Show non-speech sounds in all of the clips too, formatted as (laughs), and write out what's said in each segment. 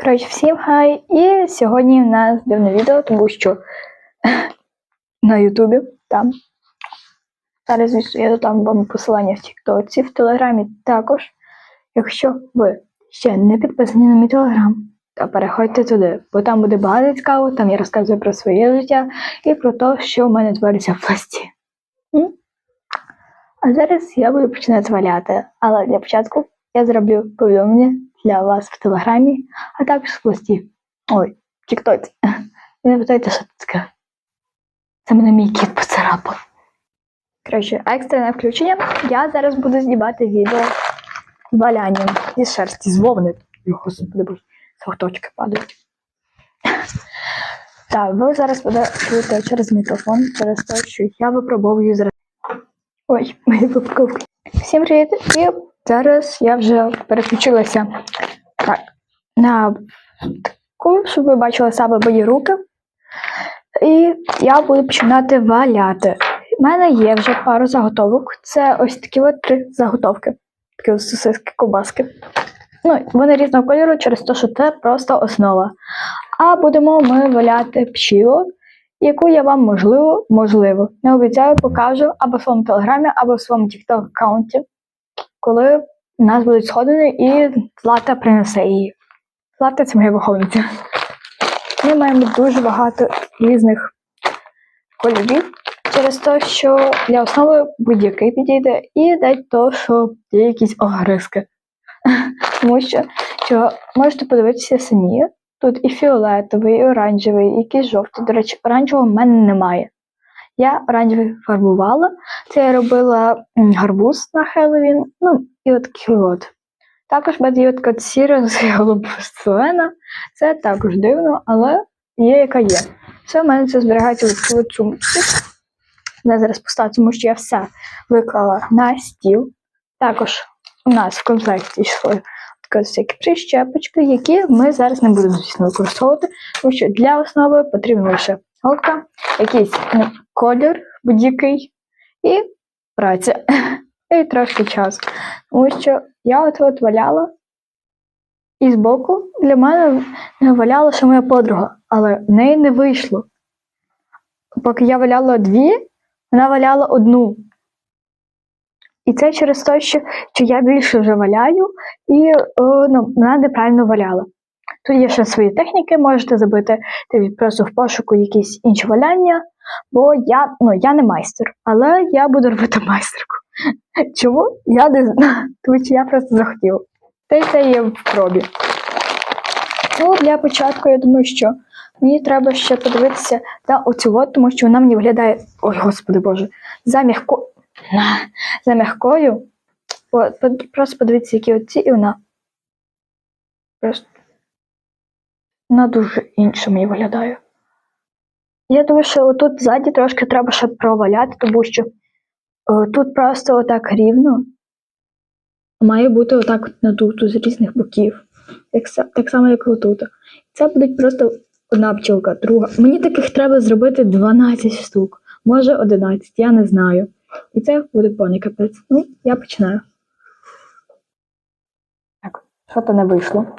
Коротше, всім хай! І сьогодні в нас дивне відео, тому що (laughs) на Ютубі там. Зараз звісно, я додам вам посилання в Тіктоці, в Телеграмі також. Якщо ви ще не підписані на мій Телеграм, то переходьте туди, бо там буде багато цікаво, там я розказую про своє життя і про те, що в мене твориться в пласті. А зараз я буду починати валяти, але для початку я зроблю повідомлення для вас в Телеграмі, а також в пласті. Ой, Тіктоці. Ви (laughs) не питайте, що це таке. Це мене мій кіт поцарапав. Коротше, екстрене включення. Я зараз буду знімати відео з валянням зі шерсті, з вовни. Господи, боже, сохточки падають. (laughs) Так, ви зараз буде чуєте через мікрофон, через те, що я випробовую зараз. Ой, мої випробовки. Всім привіт! І зараз я вже переключилася так, на таку, щоб ви бачили саме мої руки. І я буду починати валяти. У мене є вже пару заготовок. Це ось такі от три заготовки. Такі ось сосиски, ковбаски. Ну, вони різного кольору через те, що це просто основа. А будемо ми валяти пчіло, яку я вам можливо, можливо, не обіцяю, покажу або в своєму телеграмі, або в своєму TikTok аккаунті, коли у нас будуть сходини і Злата принесе її. Злата це моя виховниця. Ми маємо дуже багато різних кольорів через те, що для основи будь-який підійде, і дать то, що є якісь огризки. (laughs) Тому що, що можете подивитися самі. Тут і фіолетовий, і оранжевий, і якийсь жовтий. До речі, оранжевого в мене немає. Я оранжевий фарбувала. Це я робила гарбуз на Хеллоуін. Ну, і от от. Також є така сіра з голубослена. Це також дивно, але є яка є. Все в мене це зберігається в цю сумочці. Я зараз поставлю, тому що я все виклала на стіл. Також у нас в комплекті такі всякі прищепочки, які ми зараз не будемо, звісно, використовувати, тому що для основи потрібна лише голка, якийсь колір будь-який і праця. (laughs) І трошки часу. Тому що я от от валяла, і збоку для мене не валяла ще моя подруга, але в неї не вийшло. Поки я валяла дві, вона валяла одну. І це через те, що, що я більше вже валяю, і о, ну, вона неправильно валяла. Тут є ще свої техніки, можете забити просто в пошуку якісь інші валяння, бо я, ну, я не майстер, але я буду робити майстерку. (laughs) Чому? Я не знаю, тому що я просто захотіла. Та це є в пробі. Ну, для початку я думаю, що мені треба ще подивитися на оцю тому що вона мені виглядає. Ой, господи Боже, за м'яко. (laughs) За м'якою. Просто подивіться, які оці, і вона. Просто. Вона дуже інша мені виглядає. Я думаю, що отут ззаді трошки треба ще проваляти, тому що о, тут просто отак рівно. Має бути отак надуто з різних боків. Так, так само, як отут. Це буде просто одна пчілка, друга. Мені таких треба зробити 12 штук, може 11, я не знаю. І це буде повний капець. Ну, я починаю. Так, що то не вийшло.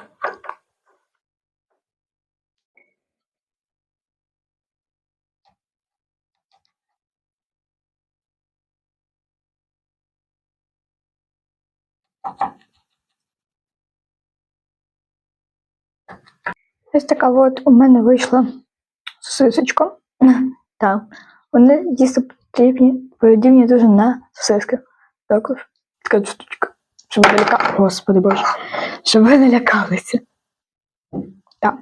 Ось така от у мене вийшла сосисочка. Так. Вони дійсно подібні дуже на сосиски. Також така штучка. Щоб ви не лякалися. Господи Боже. Щоб ви не лякалися. Так.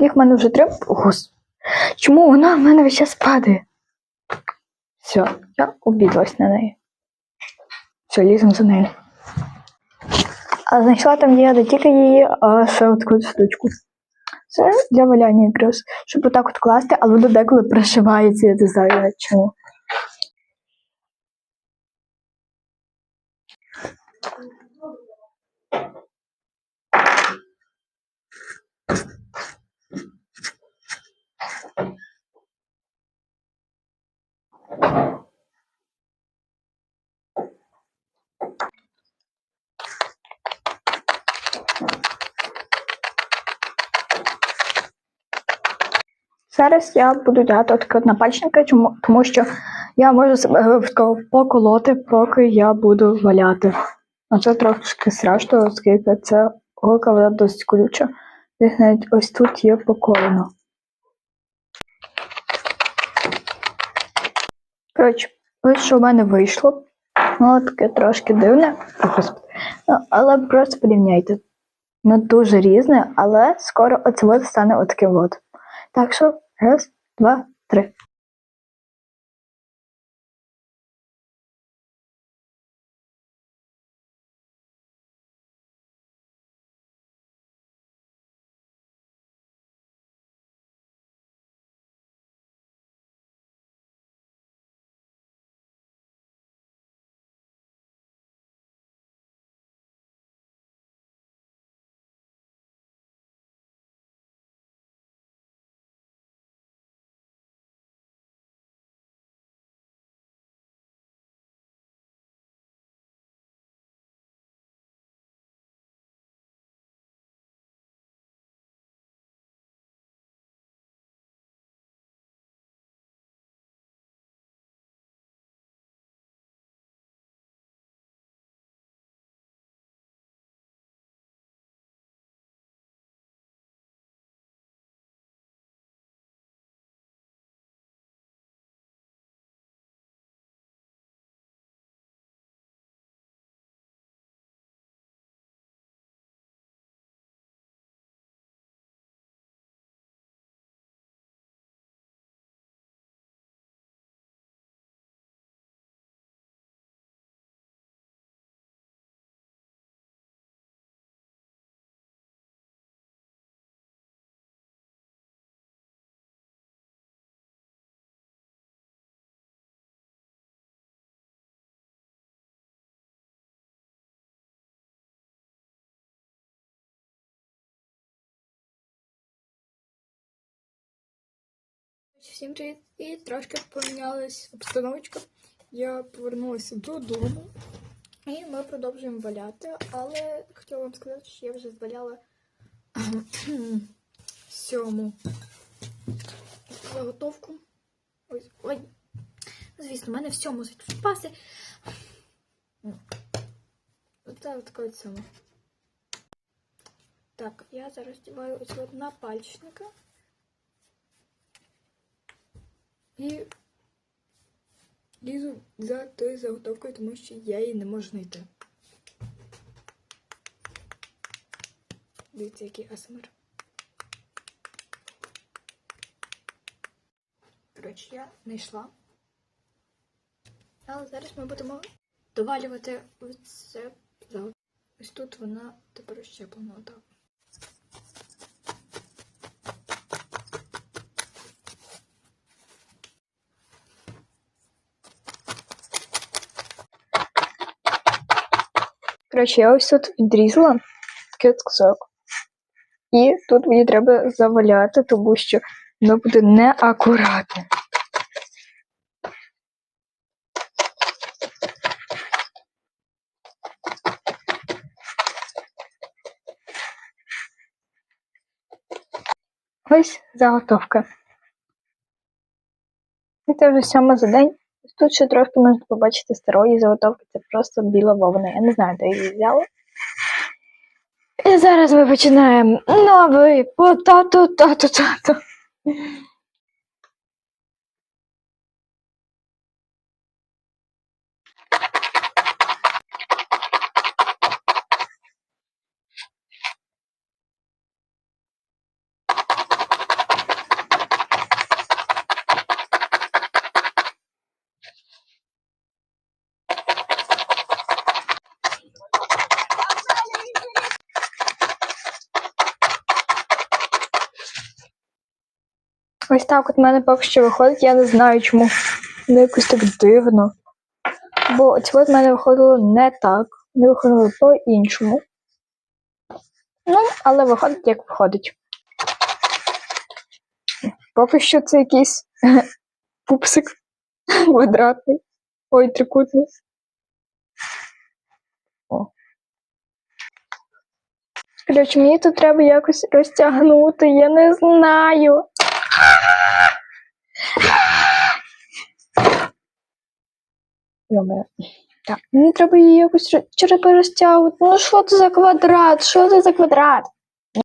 Їх в мене вже. Господи. Чому вона в мене весь час падає? Все, я обідлась на неї. Все, ліземо за нею. А знайшла там я не тільки її, а ще таку штучку. Це для валяння якраз, щоб отак от класти, але воно деколи пришивається, знаю чому. Зараз я буду дати от напальчника, чому, тому що я можу себе випадково поколоти, поки я буду валяти. А це трошки страшно, оскільки це голка вона досить колюча. Десь навіть ось тут є поколено. Коротше, ось що в мене вийшло. Ну, таке трошки дивне. Ну, але просто порівняйте. Ну, дуже різне, але скоро оце от стане отаким от. Так що, раз, два, три. Всім привіт! І трошки помінялась обстановочка. Я повернулася додому. І ми продовжуємо валяти, але хотіла вам сказати, що я вже зваляла (clears throat) сьому заготовку. Ой, ой. Звісно, в мене в сьому впаси. Оце от таке от. Так, я зараз діваю ось на пальчника. І лізу за тою заготовкою, тому що я її не можу знайти. Дивіться, який асмр. Коротше, я знайшла. Але зараз ми будемо довалювати ось це. Ось тут вона тепер розщеплена отак. Коротше, я ось тут відрізала такий кусок. І тут мені треба заваляти, тому що воно буде неакуратне. Ось заготовка. І це вже сьома за день. Тут ще трошки можна побачити старої заготовки, це просто біла вовна. Я не знаю, де її взяли. І зараз ми починаємо новий потато тато тато. Ось так от мене поки що виходить, я не знаю чому. Ну якось так дивно. Бо ось от в мене виходило не так, не виходило по-іншому. Ну, але виходить, як виходить. Поки що це якийсь (laughs) пупсик (laughs) квадратний. Ой, трикутний. О. Мені тут треба якось розтягнути, я не знаю. Йоме. Так, мені треба її якось ро- перестягувати. Ну що це за квадрат? Що це за квадрат?